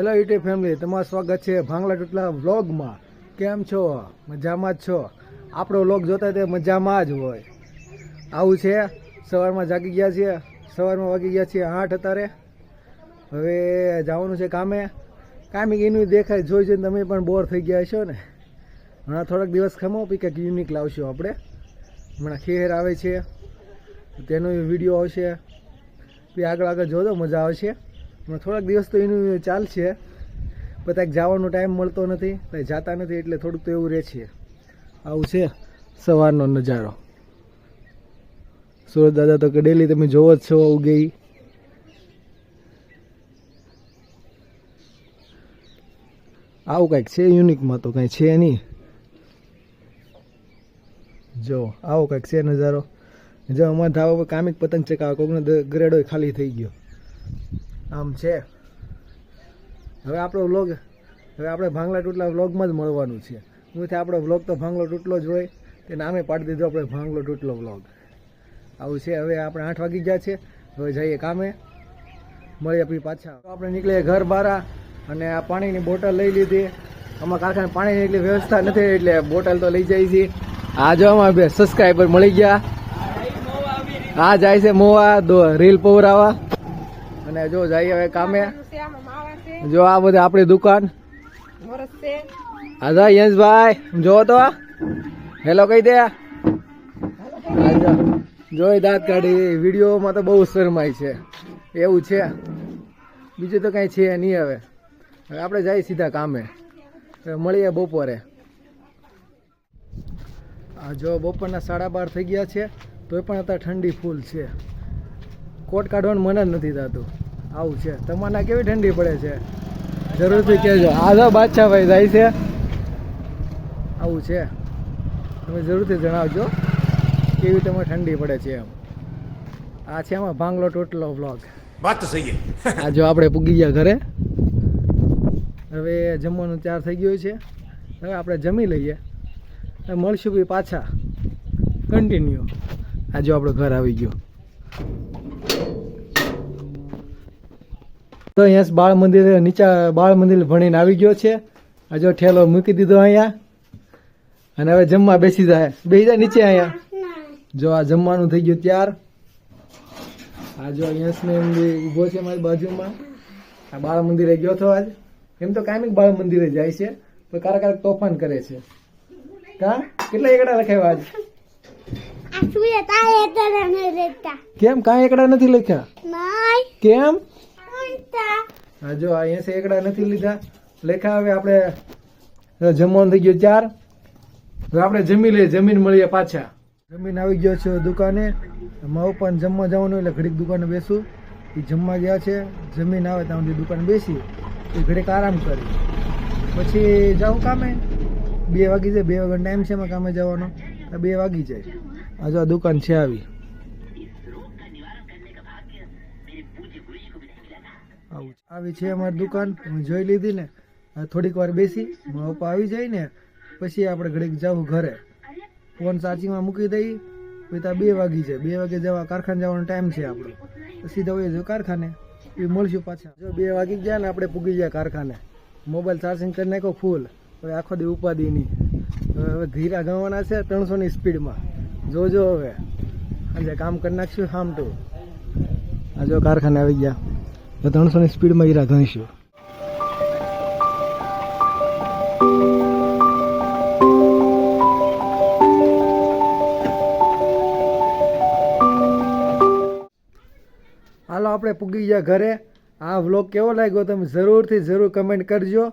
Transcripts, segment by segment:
Hello YouTube family તમારું સ્વાગત છે ભાંગલા ટુટલા વ્લોગમાં. કેમ છો? મજામાં જ છો? આપણો વ્લોગ જોતા તે મજામાં જ હોય. આવું છે. સવારમાં જાગી ગયા છીએ. સવારમાં વાગી ગયા છીએ આઠ અત્યારે. હવે જવાનું છે કામે. કામે એનું દેખાય, જોઈ જોઈને તમે પણ બોર થઈ ગયા છો ને. હમણાં થોડાક દિવસ ખમો પછી કંઈક યુનિક લાવશું આપણે. હમણાં ખેર આવે છે. તેનો વીડિયો આવશે. પછી આગળ આગળ જોજો મજા આવશે. થોડાક દિવસ તો એનું ચાલશે પણ જવાનો ટાઈમ મળતો નથી, ત્યાં જાતા નથી, એટલે થોડુંક તો એવું રહે છે. આવું છે સવારનો નજારો. સુરત દાદા તો કે ડેલી તમે જોવો જ છો ઉગેઈ. આવું કાંઈક છે યુનિકમાં તો, કાંઈ છે નહીં. જો, આવો કાંઈક છે નજારો. જો અમારા ધાબા પર કામિક પતંગ ચકાવે કોકનો ગ્રેડો ખાલી થઈ ગયો. આમ છે. હવે આપણો વ્લોગ હવે આપણે ભાંગલા તૂટલા વ્લોગમાં જ મળવાનું છે. હું તે આપણો વ્લોગ તો ભાંગલો તૂટલો જ હોય, તે નામે પાડી દીધો આપણે ભાંગલો તૂટલો વ્લોગ આવું છે, હવે આપણે આઠ વાગી ગયા છે. હવે જઈએ કામે. મળીએ પછી પાછા. આપણે નીકળીએ ઘર બારા, અને આ પાણીની બોટલ લઈ લીધી. આમાં કારખાને પાણીની એટલી વ્યવસ્થા નથી, એટલે બોટલ તો લઈ જાય છે. આ જો અમારા બે સબસ્ક્રાઈબર મળી ગયા. આ જાય છે મોવા રીલ પૌરાવા અને જો જઈએ હવે કામે. જો આ બધી આપણી દુકાન. હા યશભાઈ. જો તો. હેલો કહી દે. જોઈ દાંત કાઢી વિડીયોમાં તો બહુ શરમાય છે. એવું છે. બીજું તો કાંઈ છે નહીં હવે. હવે આપણે જઈએ સીધા કામે. મળીએ બપોરે. આ જો બપોરના સાડા બાર થઈ ગયા છે. તોય પણ અત્યારે ઠંડી ફૂલ છે. કોટ કાઢવાનું મન જ નથી થતું. આવું છે. તમારા કેવી ઠંડી પડે છે? જરૂરથી કહેજો. બાદશાહ ભાઈ જાય છે. આવું છે. તમે જરૂરથી જણાવજો કેવી તમે ઠંડી પડે છે એમ. આ છે આમાં ભાંગલો ટોટલો બ્લોગ વાત સહી આ જો આપણે પૂગી ગયા ઘરે. હવે જમવાનું ચાર થઈ ગયું છે. હવે આપણે જમી લઈએ. મળશું બી પાછા. કન્ટિન્યુ આજે આપણો ઘર આવી ગયો. તો અહીંયા બાળ મંદિર નીચા બાળ મંદિર ભણીને આવી ગયો છે. હજુ ઠેલો મૂકી દીધો અહીંયા. અને હવે જમવા બેસી જાય. બેસી જાય નીચે અહીંયા. જો આ જમવાનું થઈ ગયું ત્યાર. આ જો યશને ઊભો છે મારી બાજુમાં. આ બાળ મંદિરે ગયો હતો આજ. એમ તો કાયમિક બાળ મંદિરે જાય છે. પણ ક્યારેક કારક તોફાન કરે છે. કા? કેટલા એકડા લખાવ્યા આજ. કેમ? કાંઈ એકડા નથી લખ્યા? કેમ. હા, જો એસી એકડા નથી લીધા. લેખા, હવે આપણે જમવાનું થઈ ગયો ચાર. હવે આપણે જમી લઈએ, જમીન મળીએ પાછા. જમીન આવી ગયો છે દુકાને. મારું પણ જમવા જવાનું એટલે ઘડીક દુકાને બેસું. એ જમવા ગયા છે. જમીન આવે ત્યાં સુધી દુકાન બેસી. એ ઘડીક આરામ કરી. પછી જાઉં કામે. બે વાગી જાય, બે વાગ્યાનો ટાઈમ છે એમાં કામે જવાનો. બે વાગી જાય. આ દુકાન છે આવી. આવું છે. આવી છે અમારી દુકાન. હું જોઈ લીધી ને. થોડીક વાર બેસી, મારા પપ્પા આવી જાય ને, પછી આપણે ઘડીક જવું ઘરે. ફોન ચાર્જિંગમાં મૂકી દઈ, પછી ત્યાં બે વાગી જાય. બે વાગે જવા, કારખાને જવાનો ટાઈમ છે આપણો. પછી હોય જો કારખાને. એ મળશું પાછા. જો બે વાગી ગયા ને, આપણે પૂગી ગયા કારખાને. મોબાઈલ ચાર્જિંગ કરી નાખો ફૂલ. હવે આખો દી ઉપાદી નહીં હવે હવે ધીરા ગવાના છે ત્રણસોની સ્પીડમાં. જોજો હવે. આજે કામ કરી નાખશું સામટું આ જો કારખાને આવી ગયા. તો ત્રણસોની સ્પીડમાં હીરા ઘણીશું. હાલો, આપણે પૂગી ગયા ઘરે. આ વ્લોગ કેવો લાગ્યો તમે જરૂરથી જરૂર કમેન્ટ કરજો.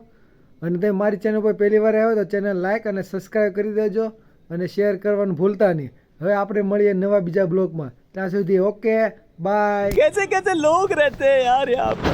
અને તમે મારી ચેનલ પર પહેલી વાર આવ્યો તો ચેનલ લાઇક અને સબસ્ક્રાઈબ કરી દેજો અને શેર કરવાનું ભૂલતા નહીં. હવે આપણે મળીએ નવા બીજા બ્લોગમાં ત્યાં સુધી ઓકે બાય कैसे कैसे लोग रहते हैं यार यहाँ पे